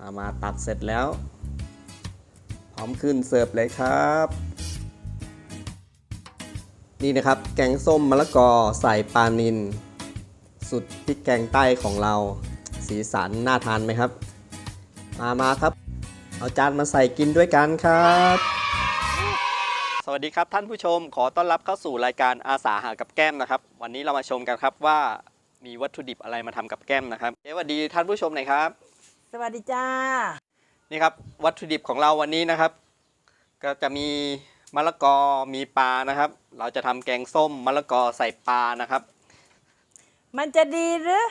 มามาตักเสร็จแล้ว พร้อมขึ้นเสิร์ฟเลยครับ นี่นะครับแกงส้มมะละกอใส่ปลานินสุดพริกแกงใต้ของเรา สีสันน่าทานไหมครับ มามาครับ เอาจานมาใส่กินด้วยกันครับ สวัสดีครับท่านผู้ชมขอต้อนรับเข้าสู่รายการอาสาหากับแก้มนะครับ วันนี้เรามาชมกันครับว่ามีวัตถุดิบอะไรมาทำกับแก้มนะครับเอ๊สวัสดีท่านผู้ชมหน่อยครับ สวัสดีจ้า นี่ครับวัตถุดิบของเราวันนี้นะครับ ก็จะมีมะละกอมีปลานะครับ เราจะทำแกงส้มมะละกอใส่ปลานะครับ มันจะดีหรือ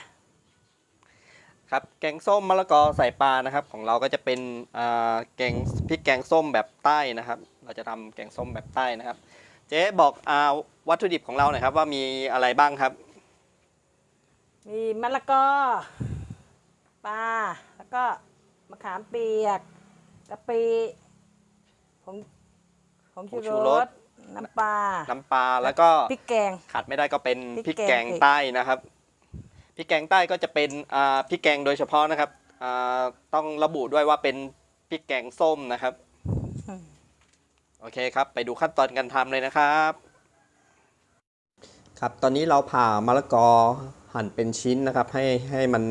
ครับแกงส้มมะละกอใส่ปลานะครับ ของเราก็จะเป็นอ่าแกงพริกแกงส้มแบบใต้นะครับ เราจะทำแกงส้มแบบใต้นะครับ เจ๊บอกอาวัตถุดิบของเราหน่อยครับว่ามีอะไรบ้างครับ มีมะละกอ ปลา แล้วก็มะขามเปียกกะปิผงผงผงชูชูรรส ส น้ำปลาน้ำปลาแล้วก็พริกแกง ขาดไม่ได้ก็เป็นพพริริกกแกแกงงใต้นะครับพริกแกงใต้ก็จะเป็นอ่าพริกแกงโดยเฉพาะนะครับอ่าต้องระบุด้วยว่าเป็นพริกแกงส้มนะครับโอเคครับ ไปดูขั้นตอนการทำเลยนะครับ ครับตอนนี้เราผ่ามะละกอหั่นเป็นชิ้นนะครับ ให้ให้มัน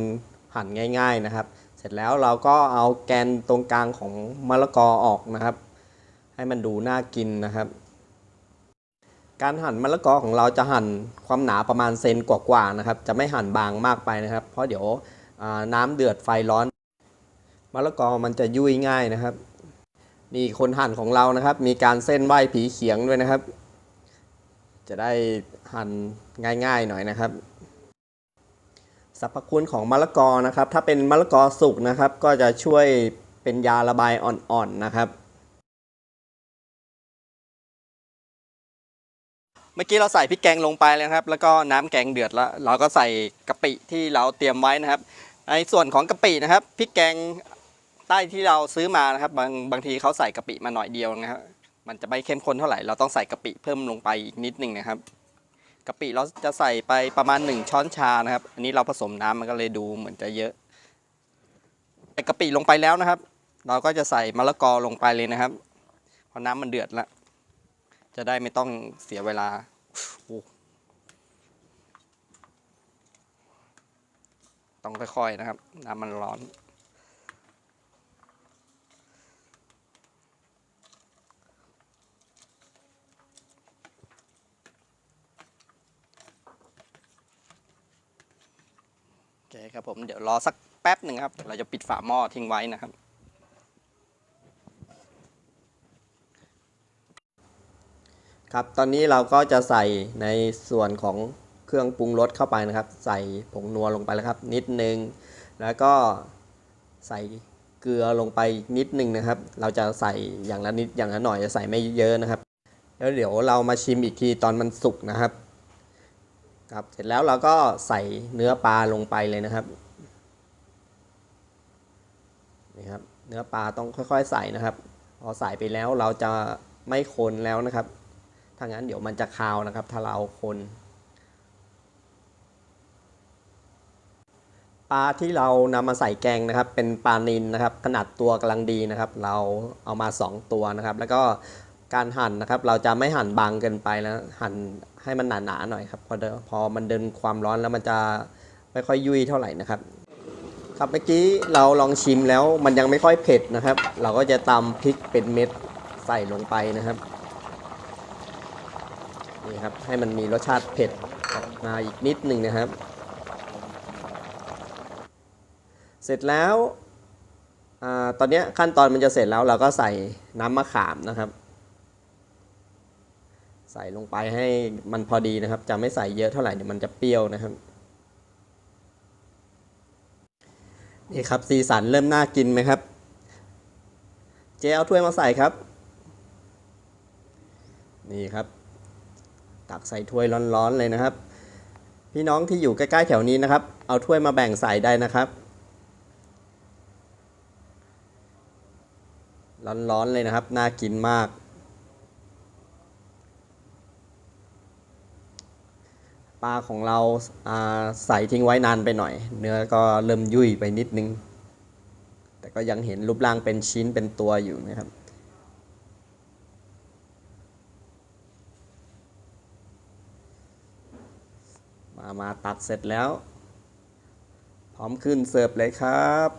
หั่นง่าย ๆนะครับ เสร็จแล้วเราก็เอาแกนตรงกลางของมะละกอออกนะครับ ให้มันดูน่ากินนะครับ การหั่นมะละกอของเราจะหั่นความหนาประมาณเซนกว่าๆนะครับ จะไม่หั่นบางมากไปนะครับ เพราะเดี๋ยวน้ำเดือดไฟร้อนมะละกอมันจะยุ่ยง่ายนะครับ นี่คนหั่นของเรานะครับ มีการเส้นไหวผีเขียงด้วยนะครับ จะได้หั่นง่ายๆหน่อยนะครับ สรรพคุณของมะละกอนะครับ ถ้าเป็นมะละกอสุกนะครับ ก็จะช่วยเป็นยาระบายอ่อนๆนะครับ เมื่อกี้เราใส่พริกแกงลงไปแล้วครับ แล้วก็น้ำแกงเดือดแล้ว เราก็ใส่กะปิที่เราเตรียมไว้นะครับในส่วนของกะปินะครับพริกแกงใต้ที่เราซื้อมานะครับ บางบางทีเขาใส่กะปิมาหน่อยเดียวนะครับมันจะไม่เข้มข้นเท่าไหร่เราต้องใส่กะปิเพิ่มลงไปอีกนิดหนึ่งนะครับ กะปิเราจะใส่ไปประมาณ 1 ช้อนชานะครับ อันนี้เราผสมน้ำมันก็เลยดูเหมือนจะเยอะใส่กะปิลงไปแล้วนะครับ เราก็จะใส่มะละกอลงไปเลยนะครับพอน้ำมันเดือดแล้วจะได้ไม่ต้องเสียเวลาต้องค่อยๆนะครับ น้ำมันร้อน คครับผมเดี๋ยวรอสักแป๊บหนึ่งครับเราจะปิดฝาหม้อทิ้งไว้นะครับ ครับตอนนี้เราก็จะใส่ในส่วนของเครื่องปรุงรสเข้าไปนะครับ ใส่ผงนัวลงไปแล้วครับ นิดนึง แล้วก็ใส่เกลือลงไปนิดนึงนะครับ เราจะใส่อย่างละนิดอย่างละหน่อยจะใส่ไม่เยอะนะครับ แล้วเดี๋ยวเรามาชิมอีกทีตอนมันสุกนะครับ ครับเสร็จแล้วเราก็ใส่เนื้อปลาลงไปเลยนะครับนี่ครับ เนื้อปลาต้องค่อยๆ ใส่นะครับ พอใส่ไปแล้วเราจะไม่คนแล้วนะครับถ้างั้นเดี๋ยวมันจะคาวนะครับ ถ้าเราคนปลาที่เรานำมาใส่แกงนะครับ เป็นปลานิลนะครับ ขนาดตัวกำลังดีนะครับ เราเอามา 2 ตัวนะครับ แล้วก็ การหั่นนะครับ เราจะไม่หั่นบางเกินไปแล้วหั่นให้มันหนาๆหน่อยครับพอเดพอมันเดินความร้อนแล้วมันจะไม่ค่อยยุ่ยเท่าไหร่นะครับ ครับเมื่อกี้เราลองชิมแล้วมันยังไม่ค่อยเผ็ดนะครับ เราก็จะตำพริกเป็นเม็ดใส่ลงไปนะครับนี่ครับให้มันมีรสชาติเผ็ดออกมาอีกนิดหนึ่งนะครับ เสร็จแล้วอาตอนนี้ขั้นตอนมันจะเสร็จแล้วเราก็ใส่น้ำมะขามนะครับ ใส่ลงไปให้มันพอดีนะครับ จะไม่ใส่เยอะเท่าไหร่เดี๋ยวมันจะเปรี้ยวนะครับนี่ครับสีสันเริ่มน่ากินไหมครับ เจ๊เอาถ้วยมาใส่ครับ นี่ครับ ตักใส่ถ้วยร้อนๆเลยนะครับ พี่น้องที่อยู่ใกล้ๆแถวนี้นะครับ เอาถ้วยมาแบ่งใส่ได้นะครับ ร้อนๆเลยนะครับ น่ากินมาก ปลาของเราใส่ทิ้งไว้นานไปหน่อย เนื้อก็เริ่มยุ่ยไปนิดนึง แต่ก็ยังเห็นรูปร่างเป็นชิ้นเป็นตัวอยู่นะครับมามาตัดเสร็จแล้ว พร้อมขึ้นเสิร์ฟเลยครับ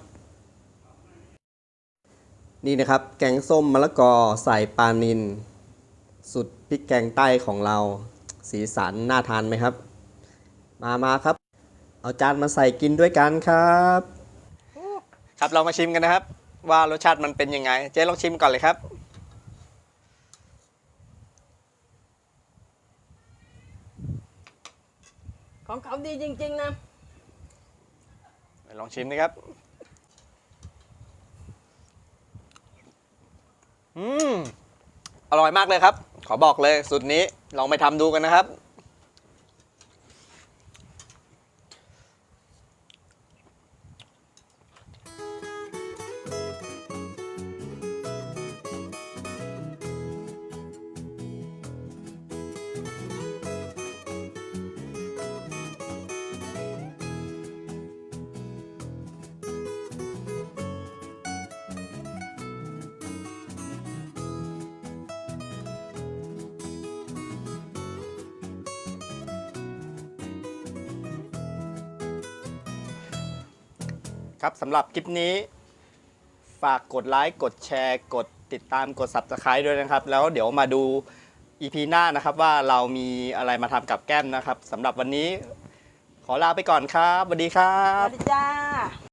นี่นะครับ แกงส้มมะละกอใส่ปลานิน สุดพริกแกงใต้ของเรา สีสันน่าทานไหมครับ มามาครับ เอาจานมาใส่กินด้วยกันครับ ครับเรามาชิมกันนะครับ ว่ารสชาติมันเป็นยังไง เจ๊ลองชิมก่อนเลยครับ ของเขาดีจริง ๆ นะ ลองชิมนะครับ อืม อร่อยมากเลยครับ ขอบอกเลยสูตรนี้ลองไปทำดูกันนะครับ ครับสำหรับคลิปนี้ ฝากกดไลค์กดแชร์ กดติดตามกด Subscribe ด้วยนะครับ แล้วเดี๋ยวมาดู EP หน้านะครับว่าเรามีอะไรมาทำกับแก้มนะครับสำหรับวันนี้ ขอลาไปก่อนครับสวัสดีครัสบ วัสดีจ้า